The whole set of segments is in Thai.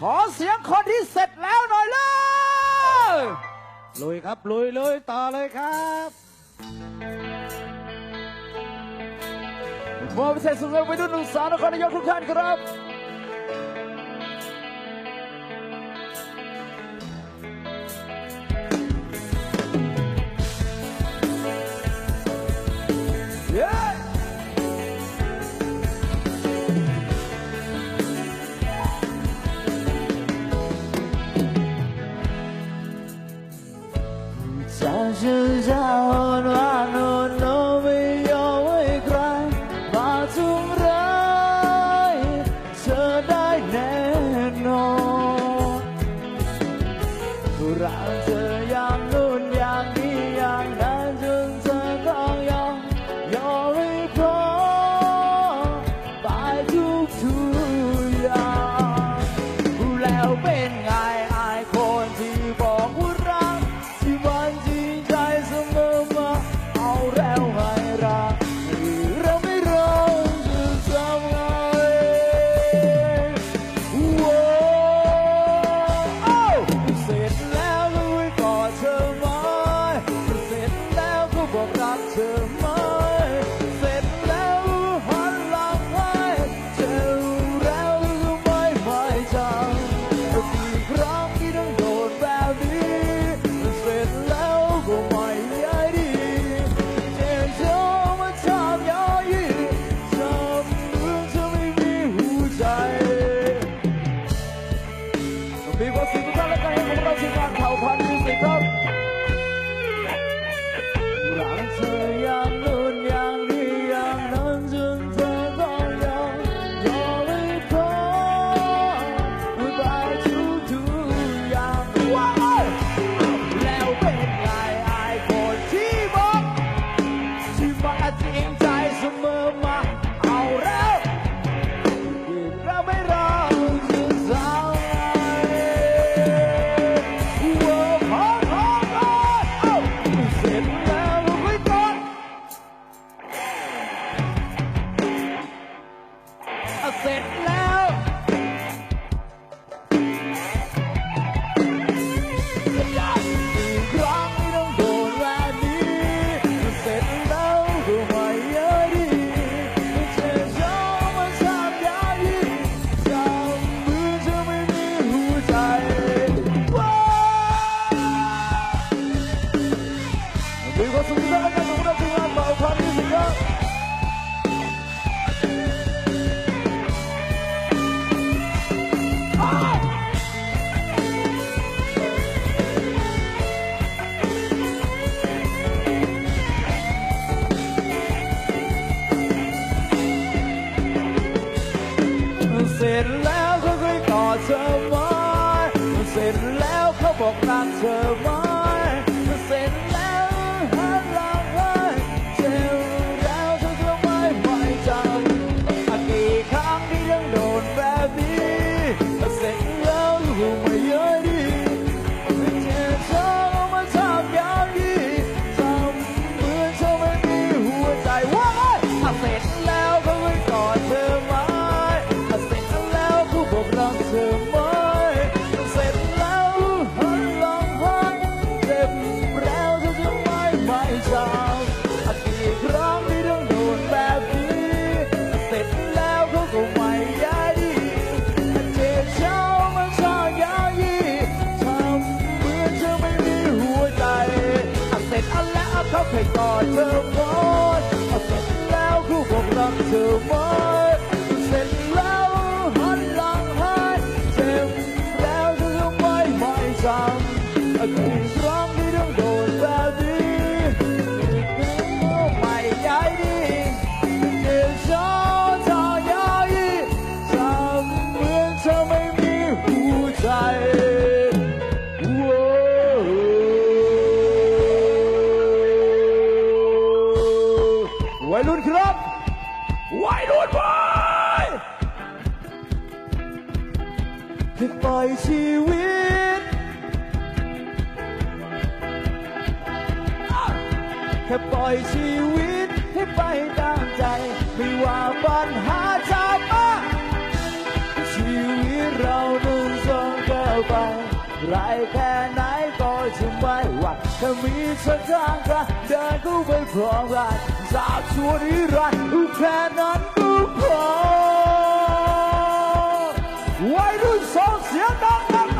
ขอเสียงคนที่เสร็จแล้วหน่อยเลยลุยครับลุยเลยต่อเลยครับโมอบเสร็สุดแล้วไปดูหนุ่มสาวนครนายกทุกท่านครับ เสร็จแล้ว heart แค่ไหนก็จะไม่หวั่นแค่มีเส้นทางกันเดินก็ไปพร้อมกันจากชั่วนิรันดร์แค่นั้นก็พอวัยรุ่นสองเสียงดังดัง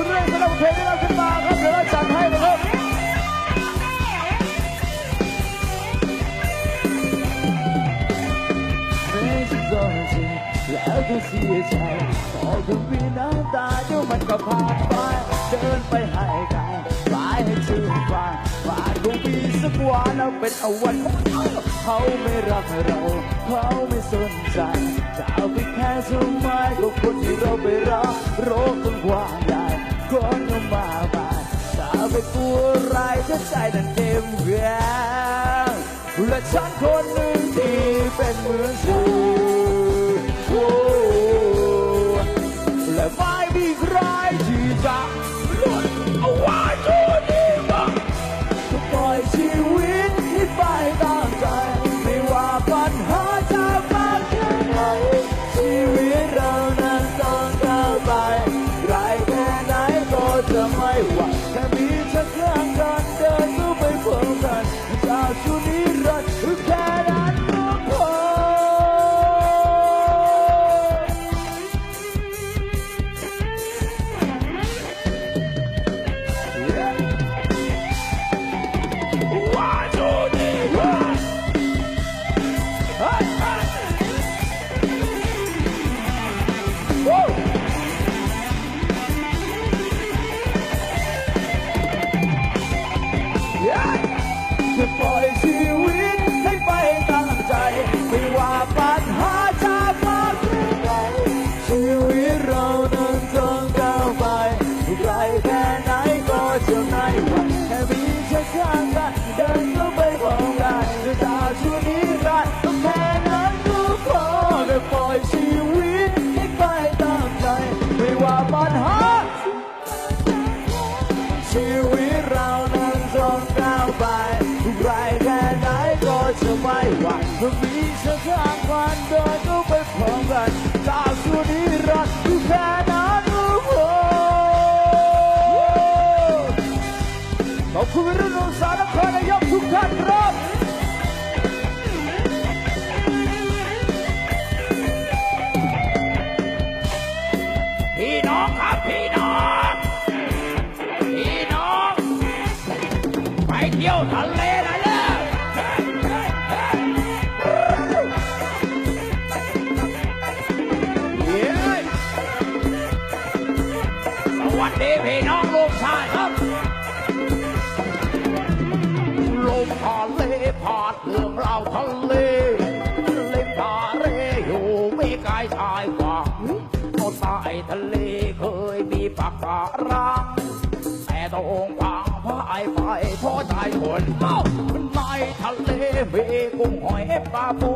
คุณเรื่องสำหรับเพลงที่เราขึ้นมาครับเดี๋ยวเราจัดให้นะครับไม่ใช่ตัวจแล้วก็เสียใจพอคืนมีน้ำตาเดี๋ยวมันก็ผ่านไปเดินไปให้ไกลไปให้ชื่นฟังผ่านคงมีสักวันเราเป็นอวันเขาเขาไม่รักเราเขาไม่สนใจจะเอาไปแค่ทำไมก็คนที่เราไปรักโรคกว้าง ไปกลัวอะไรถ้าใจนั้นเต็มแรงและฉันคนหนึ่งที่เป็นเหมือนเธอ หวั่นเมื่อมีฉันข้างกันเดินก็ไปพร้อมกันจาสุนิรันดร์แค่นั้นก็พอขอบคุณรุ่นน้องสาวและคนนายกทุกท่านครับพี่น้องครับพี่น้องพี่น้องไปเที่ยวทะเล เรื่องราวทะเลเล่นทะเลอยู่ไม่ไกลชายฝั่งโนใต้ทะเลเคยมีปากการังแต่ต้องพังพายไปเพราะใจคนเอ้าในทะเลมีกุ้งหอยปลาปู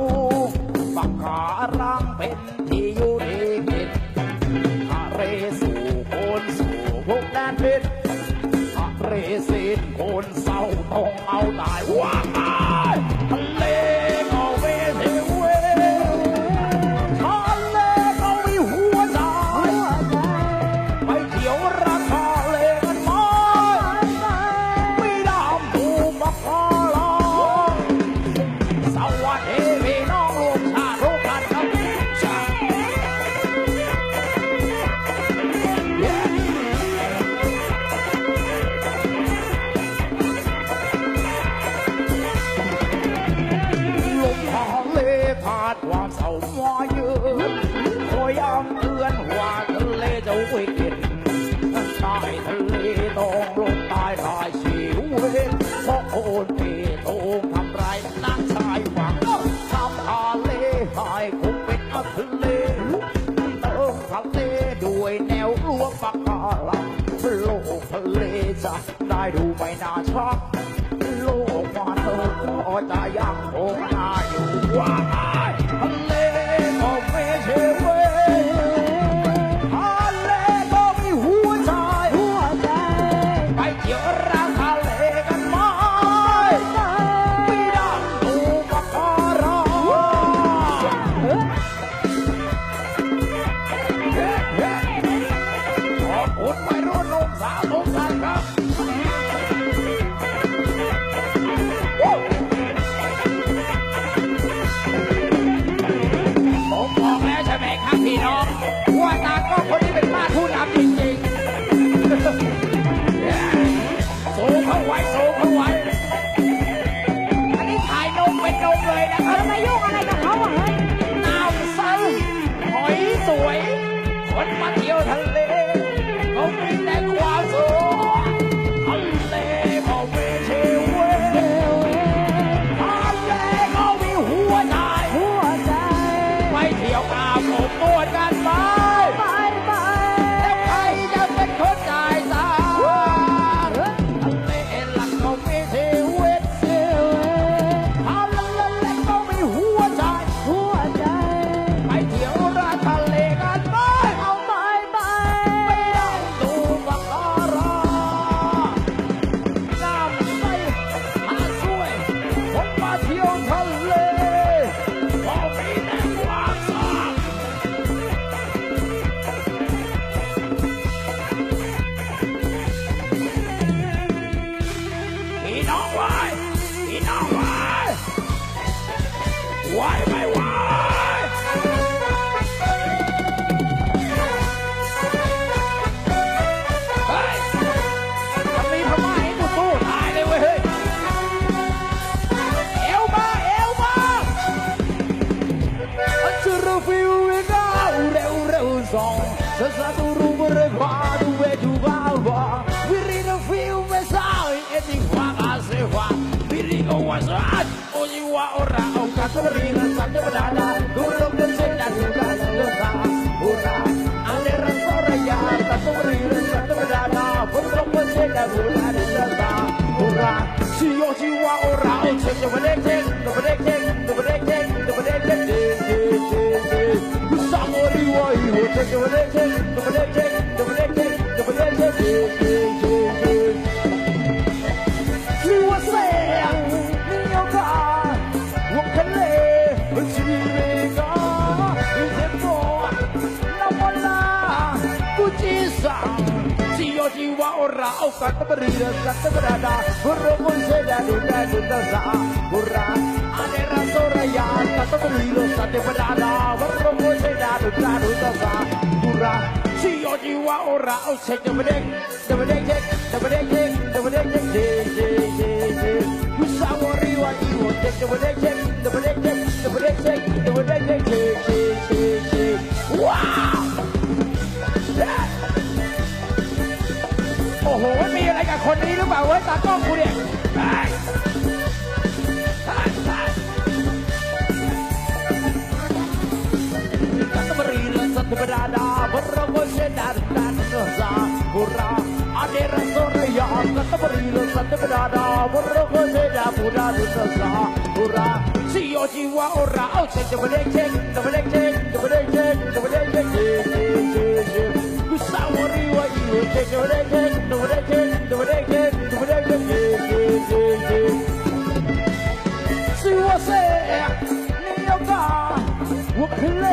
ปากการังเป็นที่อยู่ดีกินทะเลสู่คนสู่พวกแดนพิษทะเลสิ้นคนเศร้าต้อง จัได้ดูใบหน้าชัก Yeah. Sio jiwa ora okat beria kat berada Berukun sedari dari desa Ura ane rasoraya kat beria kat berada Berukun sedari dari desa Ura Sio jiwa ora okat jemedek Jemedek jek Jemedek jek Jemedek jek jek jek jek jek Musawari wa iwo jek Jemedek jek Jemedek jek Jemedek jek Jemedek jek jek jek jek Wow! โอ้โห มีอะไรกับคนนี้หรือเปล่าเว้ยตากล้องกูเนี่ยสันตว์บราดาบรมเชดาดันซาบุราอาเดรสุรยาสัตว์ปรีลสัตว์ปราดาบรมเชดาบุราดุสซาบุราสิโยจิวาโอราเอาเชจะมาเล็กเชจะมาเล็กเชจะมาเล็กเชจะมาเล็กเชเชเชเชกุสาวรีวาอิวเชจะมาเล็กเช 내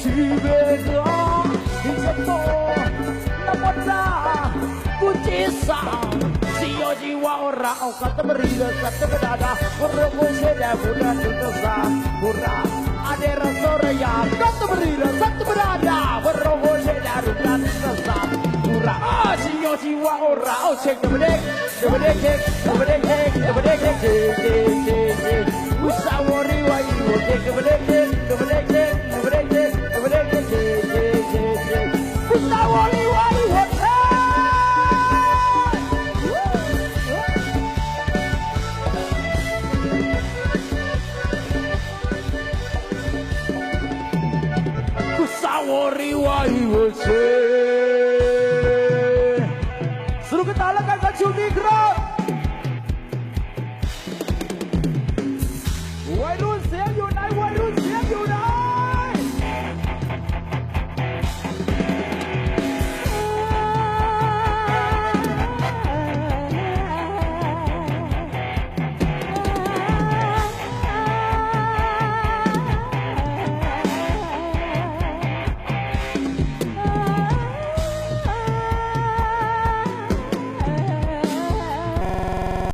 집에가 이제 또 나보다 꾸지상 ยจีวาราเอากัตมรีเลกัตมดาดาเรื่องเสียดายบุราดุนซาบุราอาเดรสรยากัตมรีเลกัตมดาดาเรื่องเสียดายบุราดุนซาบุราอาจีโยจีวาราเอาเช็คเดบเด็กเดบเด็กเด็กเดบเด็กเด็กเดบเด็กเด็กเด็กเด็กเด็กอุตส่าห์วอรี่ไว้เด็กเดบเด็กเด็กเดบเด็ก मुझे शुरू के तालक का छू दिख रहा।